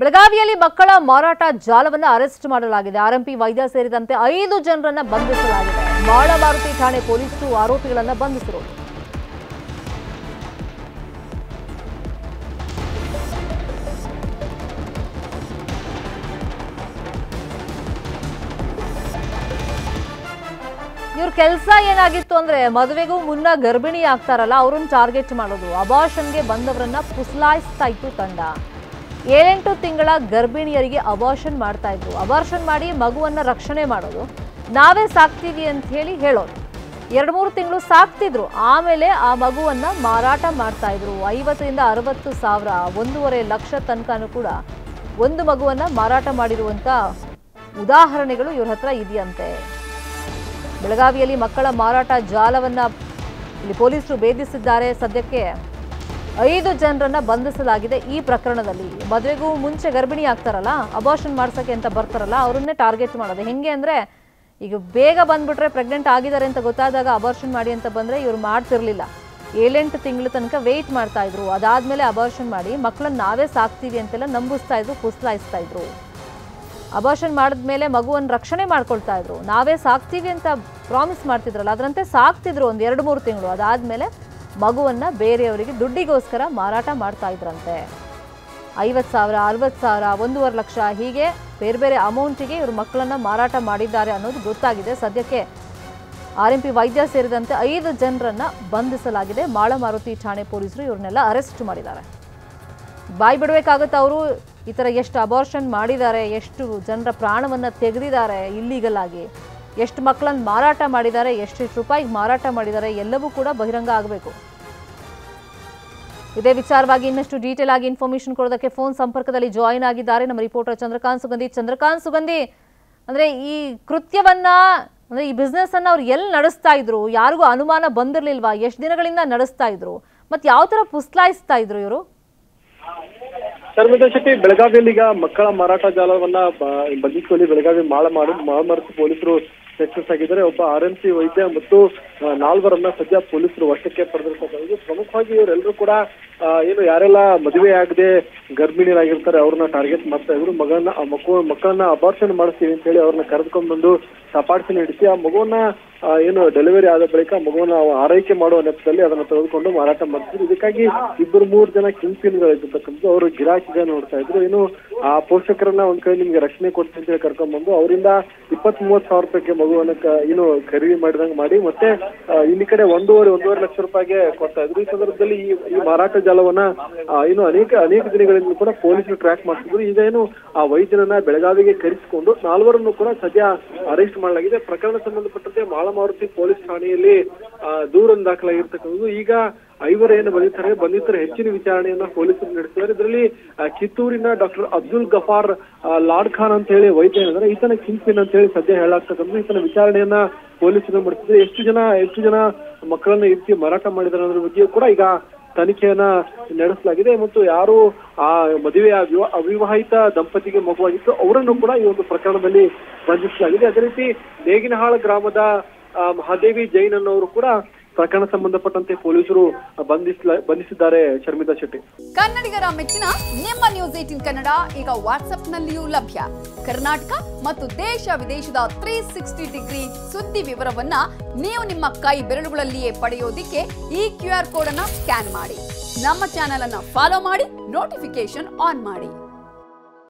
ಬೆಳಗಾವಿಯಲ್ಲಿ ಮಕ್ಕಳ ಮಾರಾಟ ಜಾಲವನ್ನು ಅರೆಸ್ಟ್ ಮಾಡಲಾಗಿದೆ. ಆರ್ಎಂಪಿ ವೈದ್ಯ ಸೇರಿದಂತೆ ಐದು ಜನರನ್ನು ಬಂಧಿಸಲಾಗಿದೆ. ಮಾಳಮಾರುತಿ ಠಾಣೆ ಪೊಲೀಸರು ಆರೋಪಿಗಳನ್ನು ಬಂಧಿಸಿರು ಇವ್ರ ಕೆಲಸ ಏನಾಗಿತ್ತು ಅಂದ್ರೆ ಮದುವೆಗೂ ಮುನ್ನ ಗರ್ಭಿಣಿ ಆಗ್ತಾರಲ್ಲ ಅವ್ರನ್ನ ಟಾರ್ಗೆಟ್ ಮಾಡೋದು. ಅಬಾಷನ್ಗೆ ಬಂದವರನ್ನ ಪುಸ್ಲಾಯಿಸ್ತಾ ಇತ್ತು ತಂಡ. ಏಳೆಂಟು ತಿಂಗಳ ಗರ್ಭಿಣಿಯರಿಗೆ ಅಬಾರ್ಷನ್ ಮಾಡ್ತಾ ಇದ್ರು. ಅಬಾರ್ಷನ್ ಮಾಡಿ ಮಗುವನ್ನ ರಕ್ಷಣೆ ಮಾಡೋದು. ನಾವೇ ಸಾಕ್ತೀವಿ ಅಂತ ಹೇಳಿ ಹೇಳೋದು ಎರಡು ಮೂರು ತಿಂಗಳು ಸಾಕ್ತಿದ್ರು. ಆಮೇಲೆ ಆ ಮಗುವನ್ನ ಮಾರಾಟ ಮಾಡ್ತಾ ಇದ್ರು. ಐವತ್ತರಿಂದ ಅರವತ್ತು ಸಾವಿರ, ಒಂದೂವರೆ ಲಕ್ಷ ತನಕನೂ ಕೂಡ ಒಂದು ಮಗುವನ್ನ ಮಾರಾಟ ಮಾಡಿರುವಂತ ಉದಾಹರಣೆಗಳು ಇವ್ರ ಹತ್ರ ಇದೆಯಂತೆ. ಬೆಳಗಾವಿಯಲ್ಲಿ ಮಕ್ಕಳ ಮಾರಾಟ ಜಾಲವನ್ನ ಇಲ್ಲಿ ಪೊಲೀಸರು ಭೇದಿಸಿದ್ದಾರೆ. ಸದ್ಯಕ್ಕೆ ಐದು ಜನರನ್ನ ಬಂಧಿಸಲಾಗಿದೆ ಈ ಪ್ರಕರಣದಲ್ಲಿ. ಮದುವೆಗೂ ಮುಂಚೆ ಗರ್ಭಿಣಿ ಆಗ್ತಾರಲ್ಲ ಅಬಾರ್ಷನ್ ಮಾಡ್ಸಕ್ಕೆ ಅಂತ ಬರ್ತಾರಲ್ಲ, ಅವರನ್ನೇ ಟಾರ್ಗೆಟ್ ಮಾಡೋದು. ಹೆಂಗೆ ಅಂದ್ರೆ, ಈಗ ಬೇಗ ಬಂದ್ಬಿಟ್ರೆ ಪ್ರೆಗ್ನೆಂಟ್ ಆಗಿದ್ದಾರೆ ಅಂತ ಗೊತ್ತಾದಾಗ ಅಬಾರ್ಷನ್ ಮಾಡಿ ಅಂತ ಬಂದ್ರೆ ಇವ್ರು ಮಾಡ್ತಿರ್ಲಿಲ್ಲ. ಏಳೆಂಟು ತಿಂಗಳ ತನಕ ವೆಯ್ಟ್ ಮಾಡ್ತಾ ಇದ್ರು. ಅದಾದ್ಮೇಲೆ ಅಬಾರ್ಷನ್ ಮಾಡಿ ಮಕ್ಕಳನ್ನ ನಾವೇ ಸಾಕ್ತೀವಿ ಅಂತೆಲ್ಲ ನಂಬಿಸ್ತಾ ಇದ್ರು ಪುಸ್ಲಾಯಿಸ್ತಾ ಇದ್ರು. ಅಬಾರ್ಷನ್ ಮಾಡಿದ್ಮೇಲೆ ಮಗುವನ್ನು ರಕ್ಷಣೆ ಮಾಡ್ಕೊಳ್ತಾ ಇದ್ರು. ನಾವೇ ಸಾಕ್ತೀವಿ ಅಂತ ಪ್ರಾಮಿಸ್ ಮಾಡ್ತಿದ್ರಲ್ಲ, ಅದರಂತೆ ಸಾಕ್ತಿದ್ರು ಒಂದು ಎರಡು ಮೂರು ತಿಂಗಳು. ಅದಾದ್ಮೇಲೆ ಮಗುವನ್ನ ಬೇರೆಯವರಿಗೆ ದುಡ್ಡಿಗೋಸ್ಕರ ಮಾರಾಟ ಮಾಡ್ತಾ ಇದ್ರಂತೆ. ಐವತ್ತು ಸಾವಿರ, ಅರವತ್ತು ಸಾವಿರ, ಒಂದೂವರೆ ಲಕ್ಷ ಹೀಗೆ ಬೇರೆ ಬೇರೆ ಅಮೌಂಟಿಗೆ ಇವರು ಮಕ್ಕಳನ್ನ ಮಾರಾಟ ಮಾಡಿದ್ದಾರೆ ಅನ್ನೋದು ಗೊತ್ತಾಗಿದೆ. ಸದ್ಯಕ್ಕೆ ಆರ್ ಎಂ ಪಿ ವೈದ್ಯ ಸೇರಿದಂತೆ ಐದು ಜನರನ್ನ ಬಂಧಿಸಲಾಗಿದೆ. ಮಾಳಮಾರುತಿ ಠಾಣೆ ಪೊಲೀಸರು ಇವ್ರನ್ನೆಲ್ಲ ಅರೆಸ್ಟ್ ಮಾಡಿದ್ದಾರೆ. ಬಾಯಿ ಬಿಡಬೇಕಾಗುತ್ತೆ ಅವರು, ಈ ಥರ ಎಷ್ಟು ಅಬಾರ್ಷನ್ ಮಾಡಿದ್ದಾರೆ, ಎಷ್ಟು ಜನರ ಪ್ರಾಣವನ್ನು ತೆಗೆದಿದ್ದಾರೆ ಇಲ್ಲೀಗಲ್ ಎಷ್ಟು ಮಕ್ಕಳನ್ನು ಮಾರಾಟ ಮಾಡಿದ್ದಾರೆ ಎಷ್ಟೆಷ್ಟು ರೂಪಾಯಿಗೆ ಮಾರಾಟ ಮಾಡಿದ್ದಾರೆ ಎಲ್ಲವೂ ಕೂಡ ಬಹಿರಂಗ ಆಗಬೇಕು. ಇದೇ ವಿಚಾರವಾಗಿ ಇನ್ನಷ್ಟು ಡೀಟೇಲ್ ಆಗಿ ಇನ್ಫಾರ್ಮೇಶನ್ ಕೊಡೋದಕ್ಕೆ ಫೋನ್ ಸಂಪರ್ಕದಲ್ಲಿ ಜಾಯಿನ್ ಆಗಿದ್ದಾರೆ ನಮ್ಮ ರಿಪೋರ್ಟರ್ ಚಂದ್ರಕಾಂತ್ ಸುಗಂಧಿ. ಚಂದ್ರಕಾಂತ್ ಸುಗಂಧಿ, ಅಂದ್ರೆ ಈ ಕೃತ್ಯವನ್ನ, ಅಂದ್ರೆ ಈ ಬಿಸ್ನೆಸ್ ಅನ್ನ ಅವ್ರು ಎಲ್ಲಿ ನಡೆಸ್ತಾ ಇದ್ರು, ಯಾರಿಗೂ ಅನುಮಾನ ಬಂದಿರ್ಲಿಲ್ವಾ? ಎಷ್ಟು ದಿನಗಳಿಂದ ನಡೆಸ್ತಾ ಇದ್ರು? ಮತ್ತೆ ಯಾವ ತರ ಪುಸ್ಲಾಯಿಸ್ತಾ ಇದ್ರು ಇವರು? ಶರ್ಮಿಳಾ ಶೆಟ್ಟಿ ಬೆಳಗಾವಿಯಲ್ಲಿ ಈಗ ಮಕ್ಕಳ ಮಾರಾಟ ಜಾಲವನ್ನ ಬ- ಬಂಧಿಸುವಲ್ಲಿ ಬೆಳಗಾವಿ ಮಾಳ ಮಾಡು ಪೊಲೀಸರು ಸಕ್ಸಸ್ ಆಗಿದ್ದಾರೆ ಒಬ್ಬ ಆರ್ ಎಂ ಸಿ ವೈದ್ಯ ಮತ್ತು ಆ, ನಾಲ್ವರನ್ನ ಸದ್ಯ ಪೊಲೀಸರು ವಶಕ್ಕೆ ಪಡೆದಿರ್ತಕ್ಕಂಥದ್ದು. ಪ್ರಮುಖವಾಗಿ ಇವರೆಲ್ಲರೂ ಕೂಡ ಏನು ಯಾರೆಲ್ಲ ಮದುವೆ ಆಗದೆ ಗರ್ಭಿಣಿಯರಾಗಿರ್ತಾರೆ, ಅವ್ರನ್ನ ಟಾರ್ಗೆಟ್ ಮಾಡ್ತಾ ಇದ್ರು. ಮಗನ ಮಗು, ಮಕ್ಕಳನ್ನ ಅಬಾರ್ಷನ್ ಮಾಡಿಸ್ತೀವಿ ಅಂತ ಹೇಳಿ ಅವ್ರನ್ನ ಕರೆದುಕೊಂಡು ಬಂದು ತಪಾಸಣೆ ನಡೆಸಿ, ಆ ಮಗುವನ್ನ ಏನು ಡೆಲಿವರಿ ಆದ ಬಳಿಕ ಮಗುವನ್ನ ಆರೈಕೆ ಮಾಡುವ ನೆಪದಲ್ಲಿ ಅದನ್ನ ತೆಗೆದುಕೊಂಡು ಮಾರಾಟ ಮಾಡ್ತಿದ್ರು. ಇದಕ್ಕಾಗಿ ಇಬ್ಬರು ಮೂರು ಜನ ಕಿಂಪಿನ್ಗಳಿರ್ತಕ್ಕಂಥದ್ದು ಅವರು ಗಿರಾಕಿಗೆ ನೋಡ್ತಾ ಇದ್ರು. ಏನು ಆ ಪೋಷಕರನ್ನ ಒಂದ್ ಕಡೆ ನಿಮ್ಗೆ ರಕ್ಷಣೆ ಕೊಡ್ತೀನಿ ಅಂತ ಹೇಳಿ ಕರ್ಕೊಂಡ್ಬಂದು ಅವರಿಂದ ಇಪ್ಪತ್ತ್ ಮೂವತ್ ಸಾವಿರ ರೂಪಾಯಿಗೆ ಮಗುವನ್ನ ಏನು ಖರೀದಿ ಮಾಡಿದಂಗ್ ಮಾಡಿ, ಮತ್ತೆ ಇಲ್ಲಿ ಕಡೆ ಒಂದೂವರೆ ಒಂದೂವರೆ ಲಕ್ಷ ರೂಪಾಯಿಗೆ ಕೊಡ್ತಾ ಇದ್ರು. ಈ ಸಂದರ್ಭದಲ್ಲಿ ಈ ಮಾರಾಟ ಜಾಲವನ್ನ ಇನ್ನು ಅನೇಕ ಅನೇಕ ದಿನಗಳಿಂದ ಕೂಡ ಪೊಲೀಸರು ಟ್ರ್ಯಾಕ್ ಮಾಡ್ತಿದ್ರು. ಈಗ ಏನು, ಆ, ವೈದ್ಯರನ್ನ ಬೆಳಗಾವಿಗೆ ಕರೆಸಿಕೊಂಡು ನಾಲ್ವರನ್ನು ಕೂಡ ಸದ್ಯ ಅರೆಸ್ಟ್ ಮಾಡಲಾಗಿದೆ. ಪ್ರಕರಣ ಸಂಬಂಧಪಟ್ಟಂತೆ ಮಾಳಮಾರುತಿ ಪೊಲೀಸ್ ಠಾಣೆಯಲ್ಲಿ ದೂರನ್ನು ದಾಖಲಾಗಿರ್ತಕ್ಕಂಥದ್ದು. ಈಗ ಐವರು ಏನು ಬಂದಿದ್ದಾರೆ ಬಂಧಿತರ ಹೆಚ್ಚಿನ ವಿಚಾರಣೆಯನ್ನ ಪೊಲೀಸರು ನಡೆಸಿದ್ದಾರೆ. ಇದರಲ್ಲಿ ಕಿತ್ತೂರಿನ ಡಾಕ್ಟರ್ ಅಬ್ದುಲ್ ಗಫಾರ್ ಲಾಡ್ ಖಾನ್ ಅಂತ ಹೇಳಿ ವೈದ್ಯ ಹೇಳಿದ್ರೆ ಈತನ ಕಿಂಗ್ಪಿನ್ ಅಂತ ಹೇಳಿ ಸದ್ಯ ಹೇಳಾಗ್ತಕ್ಕಂಥ ಈತನ ವಿಚಾರಣೆಯನ್ನ ಪೊಲೀಸರು ಮಾಡಿಸಿದ್ರೆ ಎಷ್ಟು ಜನ ಎಷ್ಟು ಜನ ಮಕ್ಕಳನ್ನ ಈ ಮಾರಾಟ ಮಾಡಿದ್ದಾರೆ ಅನ್ನೋದ್ರ ಬಗ್ಗೆಯೂ ಕೂಡ ಈಗ ತನಿಖೆಯನ್ನ ನಡೆಸಲಾಗಿದೆ. ಮತ್ತು ಯಾರು, ಆ, ಮದುವೆ ವಿವಾ- ಅವಿವಾಹಿತ ದಂಪತಿಗೆ ಮಗುವಾಗಿತ್ತು, ಅವರನ್ನು ಕೂಡ ಈ ಒಂದು ಪ್ರಕರಣದಲ್ಲಿ ಬಂಧಿಸಲಾಗಿದೆ. ಅದೇ ರೀತಿ, ನೇಗಿನಹಾಳ ಗ್ರಾಮದ ಮಹಾದೇವಿ ಜೈನ್ ಅನ್ನೋರು ಕೂಡ ಪ್ರಕರಣ ಸಂಬಂಧಪಟ್ಟಂತೆ ಪೊಲೀಸರು ಬಂಧಿಸ್ಲ, ಬಂಧಿಸಿದ್ದಾರೆ ಶರ್ಮಿತಾ ಶೆಟ್ಟಿ. ಕನ್ನಡಿಗರ ಮೆಚ್ಚಿನ ನಿಮ್ಮ ನ್ಯೂಸ್ ಏಟಿನ್ ಕನ್ನಡ ಈಗ ವಾಟ್ಸ್ಆಪ್ನಲ್ಲಿಯೂ ಲಭ್ಯ. ಕರ್ನಾಟಕ ಮತ್ತು ದೇಶ ವಿದೇಶದ ತ್ರೀ ಸಿಕ್ಸ್ಟಿ ಡಿಗ್ರಿ ಸುದ್ದಿ ವಿವರವನ್ನ ನೀವು ನಿಮ್ಮ ಕೈ ಬೆರಳುಗಳಲ್ಲಿಯೇ ಪಡೆಯೋದಿಕ್ಕೆ ಈ ಕ್ಯೂ ಆರ್ ಕೋಡ್ ಅನ್ನ ಸ್ಕ್ಯಾನ್ ಮಾಡಿ. ನಮ್ಮ ಚಾನೆಲ್ ಅನ್ನ ಫಾಲೋ ಮಾಡಿ ನೋಟಿಫಿಕೇಶನ್ ಆನ್ ಮಾಡಿ.